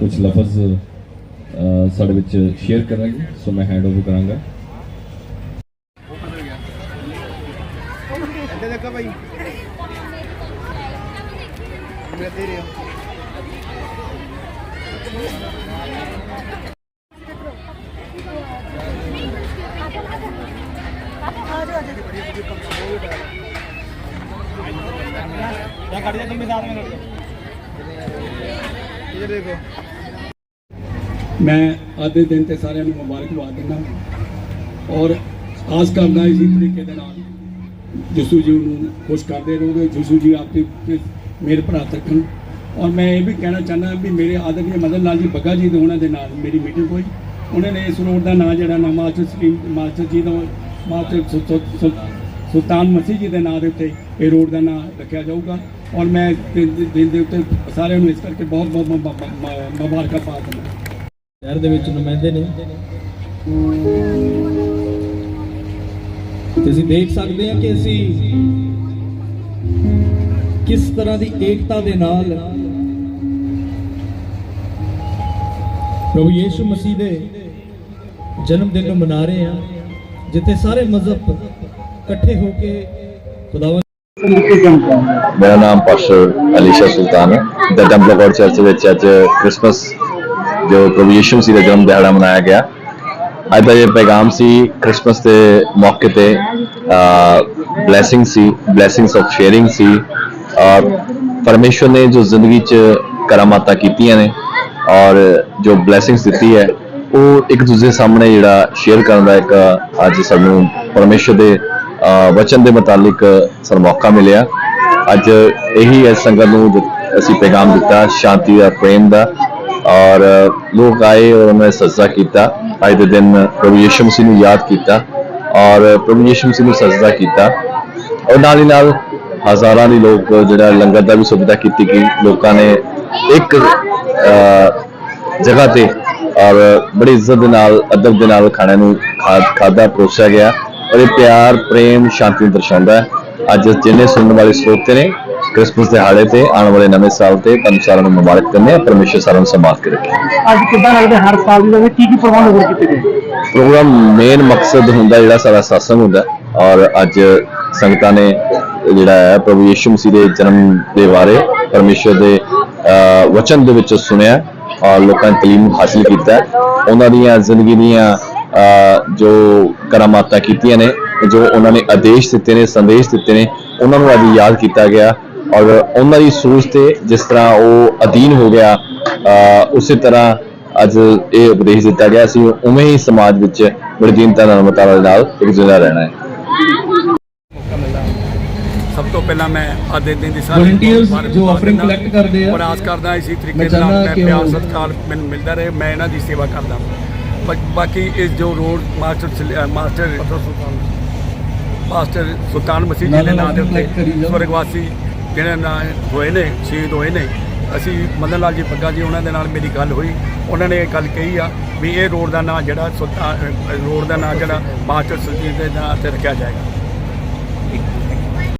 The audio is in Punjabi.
ਕੁਝ ਲਫ਼ਜ਼ ਅਹ, ਸਾਡੇ ਵਿੱਚ ਸ਼ੇਅਰ ਕਰਾਂਗੇ ਸੋ ਮੈਂ ਹੈਂਡ ਓਵਰ ਕਰਾਂਗਾ ਇੱਥੇ ਦੇਖੋ ਭਾਈ ਮੇਰੇ ਦੇ ਰਿਹਾ ਜਾਂ ਖੜ ਜਾ ਤੁਮ ਸਾਥ में खड़ इधर देखो ਮੈਂ ਅੱਜ ਦੇ ਦਿਨ ਤੇ ਸਾਰਿਆਂ ਨੂੰ ਮੁਬਾਰਕਬਾਦ ਦਿੰਦਾ ਔਰ ਆਸ ਕਰਦਾ ਇਸੇ ਤਰੀਕੇ ਦੇ ਨਾਲ ਜਸ਼ੂ ਜੀ ਨੂੰ ਖੁਸ਼ ਕਰਦੇ ਰਹੋਗੇ। ਯਿਸੂ ਜੀ ਆਪਕੇ ਮੇਰੇ ਭਰਾ ਰੱਖਣ ਔਰ ਮੈਂ ਇਹ ਵੀ ਕਹਿਣਾ ਚਾਹੁੰਦਾ ਵੀ ਮੇਰੇ ਆਦਰਨੀ ਮਦਨ ਲਾਲ ਜੀ, ਬੱਗਾ ਜੀ ਦੇ ਉਹਨਾਂ ਦੇ ਨਾਲ ਮੇਰੀ ਮੀਟਿੰਗ ਹੋਈ। ਉਹਨਾਂ ਨੇ ਇਸ ਰੋਡ ਦਾ ਨਾਂ ਜਿਹੜਾ ਨਾ ਮਾਸਟਰ ਸਲੀਮ, ਮਾਸਟਰ ਜੀ ਦਾ, ਮਾਸਟਰ ਸੁ- ਸੁਲਤਾਨ ਮਸੀਹ ਜੀ ਦੇ ਨਾਂ ਦੇ ਉੱਤੇ ਇਹ ਰੋਡ ਦਾ ਨਾਂ ਰੱਖਿਆ ਜਾਊਗਾ। ਔਰ ਮੈਂ ਦਿਨ ਦੇ- ਦਿਨ ਦੇ ਉੱਤੇ ਸਾਰਿਆਂ ਨੂੰ ਇਸ ਕਰਕੇ ਬਹੁਤ ਬਹੁਤ ਮੁਬ- ਮੁਬ- ਮੁਬਾਰਕਬਾਦ ਦਿੰਦਾ ਸ਼ਹਿਰ ਦੇ ਵਿੱਚ ਨੁਮਾਇੰਦੇ ਨੇ। ਤੁਸੀਂ ਦੇਖ ਸਕਦੇ ਆ ਕਿ ਅਸੀਂ ਕਿਸ ਤਰ੍ਹਾਂ ਦੀ ਏਕਤਾ ਦੇ ਨਾਲ ਪ੍ਰਭੂ ਯੀਸ਼ੂ ਮਸੀਹ ਦੇ ਜਨਮ ਦਿਨ ਨੂੰ ਮਨਾ ਰਹੇ ਆ ਜਿੱਥੇ ਸਾਰੇ ਮਜ਼ਹਬ ਇਕੱਠੇ ਹੋ ਕੇ ਖੁਦਾਵੰਦ ਮੇਰਾ ਨਾਮ ਪਾਸਟਰ ਅਲੀਸ਼ਾ ਸੁਲਤਾਨ ਹੈ। ਦ ਟੈਂਪਲ ਚਰਚ ਵਿੱਚ ਅੱਜ ਕ੍ਰਿਸਮਸ ਜੋ ਪ੍ਰਭੂ ਯਿਸੂ ਮਸੀਹ ਦਾ ਜਨਮ ਦਿਹਾੜਾ ਮਨਾਇਆ ਗਿਆ। ਅੱਜ ਦਾ ਇਹ ਪੈਗਾਮ ਸੀ ਕ੍ਰਿਸਮਸ ਦੇ ਮੌਕੇ ਤੇ ਬਲੇਸਿੰਗ ਸੀ ਬਲੇਸਿੰਗਸ ਆਫ ਸ਼ੇਅਰਿੰਗ ਸੀ। ਔਰ ਪਰਮੇਸ਼ਵਰ ਨੇ ਜੋ ਜ਼ਿੰਦਗੀ 'ਚ ਕਰਾਮਾਤਾਂ ਕੀਤੀਆਂ ਨੇ ਔਰ ਜੋ ਬਲੇਸਿੰਗਸ ਦਿੱਤੀ ਹੈ, ਉਹ ਇੱਕ ਦੂਜੇ ਸਾਹਮਣੇ ਜਿਹੜਾ ਸ਼ੇਅਰ ਕਰਨ ਦਾ ਇੱਕ, ਅੱਜ ਸਾਨੂੰ ਪਰਮੇਸ਼ਵਰ ਦੇ ਵਚਨ ਦੇ ਮੁਤਾਲਿਕ ਸਾਨੂੰ ਮੌਕਾ ਮਿਲਿਆ। ਅੱਜ ਇਹੀ ਇਸ ਸੰਗਤ ਨੂੰ ਅਸੀਂ ਪੈਗਾਮ ਦਿੱਤਾ, ਸ਼ਾਂਤੀ ਦਾ, ਪ੍ਰੇਮ ਦਾ ਔਰ ਲੋਕ ਆਏ ਔਰ ਉਹਨਾਂ ਸਜਦਾ ਕੀਤਾ। ਅੱਜ ਦੇ ਦਿਨ ਪ੍ਰਭੂ ਯਿਸੂ ਮਸੀਹ ਨੂੰ ਯਾਦ ਕੀਤਾ ਔਰ ਪ੍ਰਭੂ ਯਿਸੂ ਮਸੀਹ ਨੂੰ ਸਜਦਾ ਕੀਤਾ। ਔਰ ਨਾਲ ਹੀ ਨਾਲ ਹਜ਼ਾਰਾਂ ਦੀ ਲੋਕ ਜਿਹੜਾ ਲੰਗਰ ਦਾ ਵੀ ਸੁਵਿਧਾ ਕੀਤੀ ਗਈ। ਲੋਕਾਂ ਨੇ ਇੱਕ ਜਗ੍ਹਾ ਤੇ ਔਰ ਬੜੀ ਇੱਜ਼ਤ ਦੇ ਨਾਲ, ਅਦਬ ਦੇ ਨਾਲ ਖਾਣੇ ਨੂੰ ਖਾ- ਖਾਧਾ, ਪਰੋਸਿਆ ਗਿਆ। ਔਰ ਇਹ ਪਿਆਰ, ਪ੍ਰੇਮ, ਸ਼ਾਂਤੀ ਦਰਸਾਉਂਦਾ ਹੈ। ਅੱਜ ਜਿੰਨੇ ਸੁਣਨ ਵਾਲੇ ਸਰੋਤੇ ਨੇ ਕ੍ਰਿਸਮਸ ਦੇ ਹਾੜੇ ਤੇ ਆਉਣ ਵਾਲੇ ਨਵੇਂ ਸਾਲ ਤੇ ਤੁਹਾਨੂੰ ਸਾਰਿਆਂ ਨੂੰ ਮੁਬਾਰਕ ਦਿੰਦੇ ਆ ਪਰਮੇਸ਼ਰ ਸਾਰਿਆਂ ਨੂੰ ਸੰਭਾਲ ਕੇ ਰੱਖੇ। ਅੱਜ ਕਿੱਦਾਂ ਲੱਗਦਾ ਹਰ ਸਾਲ ਦੀ ਕੀ ਕੀ ਪ੍ਰਬੰਧ ਹੋਰ ਕੀਤੇ ਗਏ? ਪ੍ਰੋਗਰਾਮ ਮੇਨ ਮਕਸਦ ਹੁੰਦਾ ਜਿਹੜਾ ਸਾਡਾ satsang ਹੁੰਦਾ ਔਰ ਅੱਜ ਸੰਗਤਾਂ ਨੇ ਜਿਹੜਾ ਹੈ ਪ੍ਰਭੂ ਯਿਸੂ ਮਸੀਹ ਦੇ ਜਨਮ ਦੇ ਬਾਰੇ ਪਰਮੇਸ਼ਰ ਦੇ ਅਹ, ਵਚਨ ਦੇ ਵਿੱਚ ਸੁਣਿਆ ਔਰ ਲੋਕਾਂ ਨੇ ਤਾਲੀਮ ਹਾਸਲ ਕੀਤਾ ਹੈ। ਉਹਨਾਂ ਦੀਆਂ ਜ਼ਿੰਦਗੀ ਦੀਆਂ ਅਹ, ਜੋ ਕਰਾਮਾਤਾਂ ਕੀਤੀਆਂ ਨੇ ਜੋ ਉਹਨਾਂ ਨੇ ਆਦੇਸ਼ ਦਿੱਤੇ ਨੇ ਸੰਦੇਸ਼ ਦਿੱਤੇ ਨੇ ਉਹਨਾਂ ਨੂੰ ਅੱਜ ਯਾਦ ਕੀਤਾ ਗਿਆ। ਔਰ ਉਹਨਾਂ ਦੀ ਸੋਚ ਤੇ ਜਿਸ ਤਰ੍ਹਾਂ ਉਹ ਅਧੀਨ ਹੋ ਗਿਆ ਉਸੇ ਤਰ੍ਹਾਂ ਅੱਜ ਇਹ ਉਪਦੇਸ਼ ਦਿੱਤਾ ਗਿਆ ਸੀ ਉਵੇਂ ਹੀ ਸਮਾਜ ਵਿੱਚ ਦੀਨਤਾ ਨਾਲ ਮਤਾਲਾ ਦੇ ਨਾਲ ਇੱਕ ਜਿੰਦਾ ਰਹਿਣਾ ਹੈ ਸਭ ਤੋਂ ਪਹਿਲਾਂ ਮੈਂ ਅੱਜ ਦੇ ਦਿਨ ਦੀ ਸਾਰੀ ਜੋ ਦਿੰਦਾ। collect ਕਰਦੇ ਆ। ਔਰ ਆਸ ਕਰਦਾ ਇਸੇ ਤਰੀਕੇ ਨਾਲ ਮੈਂ ਪਿਆਰ ਸਤਿਕਾਰ ਮੈਨੂੰ ਮਿਲਦਾ ਰਹੇ ਮੈਂ ਇਹਨਾਂ ਦੀ ਸੇਵਾ ਕਰਦਾ ਬਾਕੀ ਇਸ ਜੋ road master master master Sultan Masih ji ਦੇ ਨਾਂ ਦੇ ਉੱਤੇ। ਸਵਰਗਵਾਸੀ ਜਿਹੜੇ ਨਾਂ ਹੋਏ ਨੇ, ਸ਼ਹੀਦ ਹੋਏ ਨੇ, ਅਸੀਂ ਮਦਨ ਲਾਲ ਜੀ ਬੱਗਾ ਜੀ, ਉਹਨਾਂ ਦੇ ਨਾਲ ਮੇਰੀ ਗੱਲ ਹੋਈ। ਉਹਨਾਂ ਨੇ ਇਹ ਗੱਲ ਕਹੀ ਆ ਵੀ ਇਹ ਰੋਡ ਦਾ ਨਾਂ ਜਿਹੜਾ ਰੋਡ ਦਾ ਨਾਂ ਜਿਹੜਾ ਮਾਸਟਰ ਸੁਲਤਾਨ ਦੇ ਨਾਂ ਤੇ ਰੱਖਿਆ ਜਾਏਗਾ।